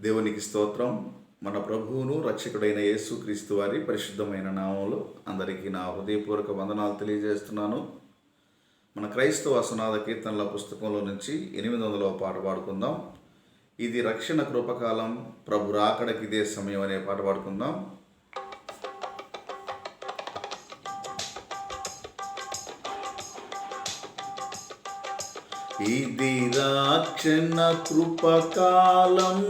దేవునికి స్తోత్రం. మన ప్రభువును రక్షకుడైన యేసుక్రీస్తు వారి పరిశుద్ధమైన నామంలో అందరికీ నా హృదయపూర్వక వందనాలు తెలియజేస్తున్నాను. మన క్రైస్తవ సునాద కీర్తనల పుస్తకంలో నుంచి ఎనిమిది వందల పాట పాడుకుందాం. ఇది రక్షణ కృపకాలం ప్రభు రాకడకి ఇదే సమయం అనే పాట పాడుకుందాం. ఇది రాక్షణ కృపకాలం.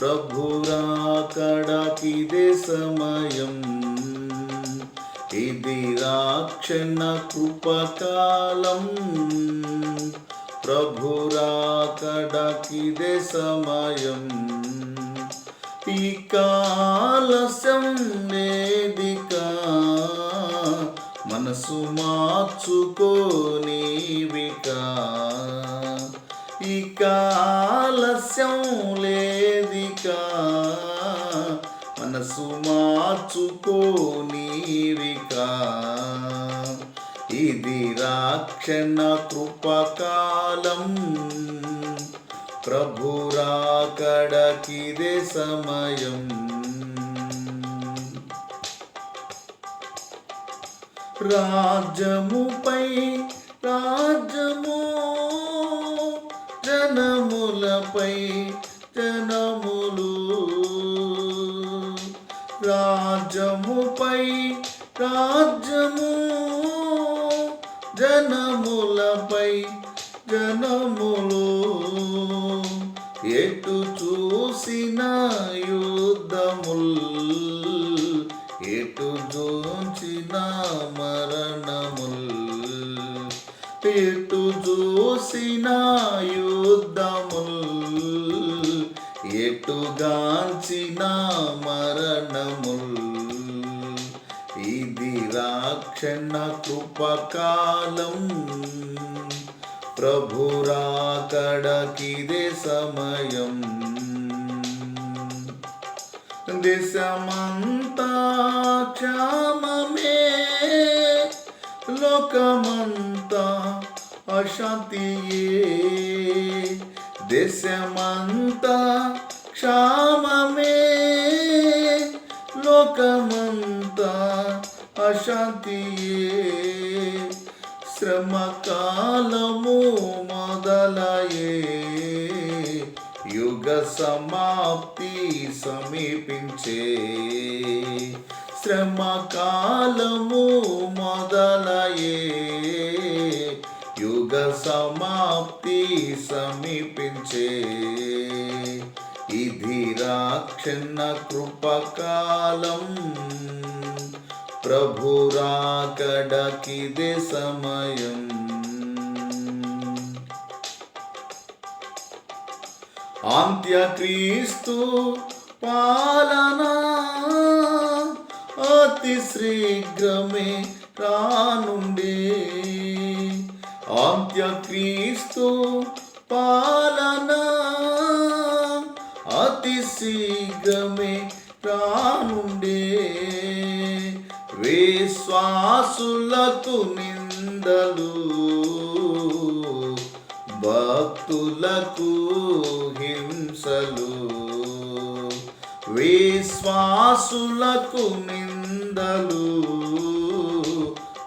ప్రభురాకడకిదే సమయం. ఇది రాక్షణ కృపకాలం. ప్రభురాకడకిదే సమయం. ఈ కాలసం వేదికా మనసు మార్చుకోనివిక ఇక ఆలస్యం లేదిక. మనసు మార్చుకోనివిక. ఇది రాక్షణ కృపకాలం. ప్రభురాకడకిదే సమయం. రాజ్యముపై రాజ్యము జనములపై జనములు. రాజ్యముపై రాజ్యము. జనములపై జనములు. ఎటు చూసిన యుద్ధముల్. ఎటు దోచిన మరణముల్. ఎటు చూసిన యుద్ధముల్ ఎటుగాంచిన మరణముల్. ఇది రాక్షణ కృపకాలం ప్రభురాకడకిదే సమయం. దేశమంతా క్షామమే లోకమంతా అశాంతియే దేశమంతా క్షామమే. లోకమంతా అశాంతియే శ్రమకాలము మొదలయే. యుగ సమాప్తి సమీపించే. శ్రమకాలము మొదలయే. సమాప్తి సమీపించే. ఇది రాక్షణ కృపకాలం. ప్రభురాకడకిదే సమయం. అంత్యక్రీస్తు పాలన అతి శీఘ్రమే రానుండే. అంత్యక్రీస్తు పాలన అతి శీఘ్రమే రానుండే. విశ్వాసులకు నిందలు భక్తులకు హింసలు. విశ్వాసులకు నిందలు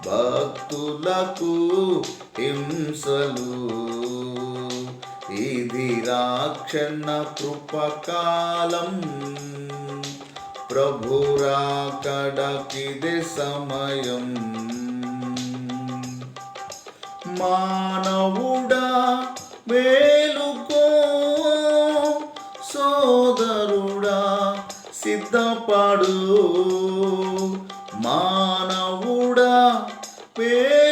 భక్తులకు హింసలు. ఇది రాక్షణ కృపకాలం. ప్రభురా ప్రభురాకడకిదే సమయం. మానవుడా మేలుకో. సోదరుడా సిద్ధపడు. మానవుడా పే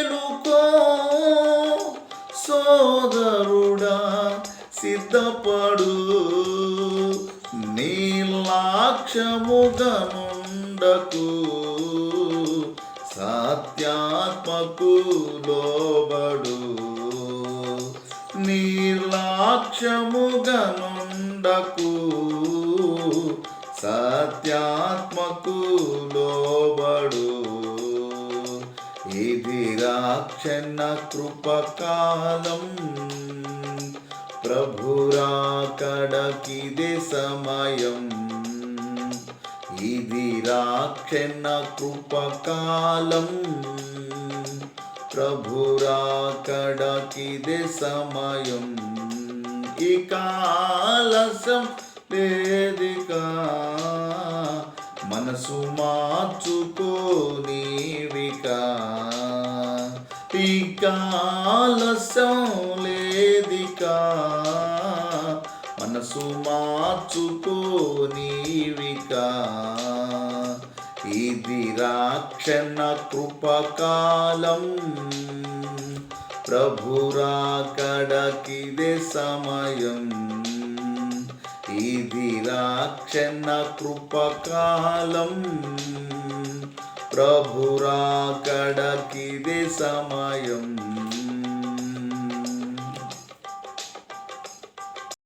కాపాడు నీలాక్షముగనుండకు సత్యాత్మకు లోబడు. నీలాక్షముగనుండకు సత్యాత్మకు లోబడు. ఇది రాక్షణ కృపకాలం. ప్రభురాకడకిదే సమయం. ఇది రాక్షణ కృపకాలం ప్రభురాకడకిదే సమయం. ఇకాలసం కాలసం వేదిక మనసు మార్చుకోనివిక. ఇకాలసం లే వేదిక మనసు మార్చుకోనివిక ఇది రాక్షణ కృపకాలం ప్రభురాకడకిదే సమయం. ఇది రాక్షణ కృపకాలం ప్రభురాకడకిదే సమయం.